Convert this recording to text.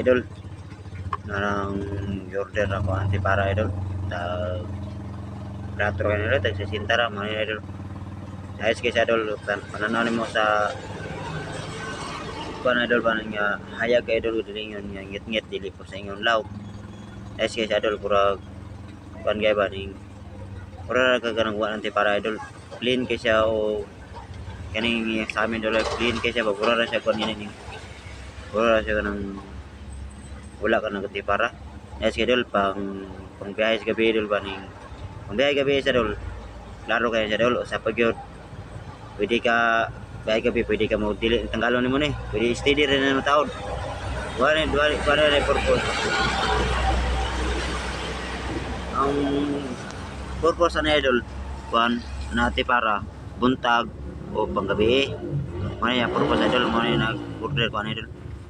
idol narang order ako anti para idol ta Rator kan idol tag sintara man idol ayos guys idol pan- pananaw mo sa kuan idol pa nga hayag idol dili ngon nga ngit-ngit dili po sa ingon law ayos guys idol pura kuan gay ba ning pura ka kanang wa anti para idol clean kay siya o kaning sa amin idol clean kay siya ba pura ra siya kuan ini ning pura ra siya wala ka nang para. Guys idol pang pang biyahe sa gabi idol ba ning pang biyahe gabi sa idol klaro kayo sa idol sa pagyod. Pwede ka biyahe gabi pwede ka mo dili tanggalon nimo ni. Pwede steady rin na taon. Wala wala wala na purpose. Ang purpose na idol kuan nati para buntag o panggabi. Mo na yung purpose idol mo na yung nag order kuan idol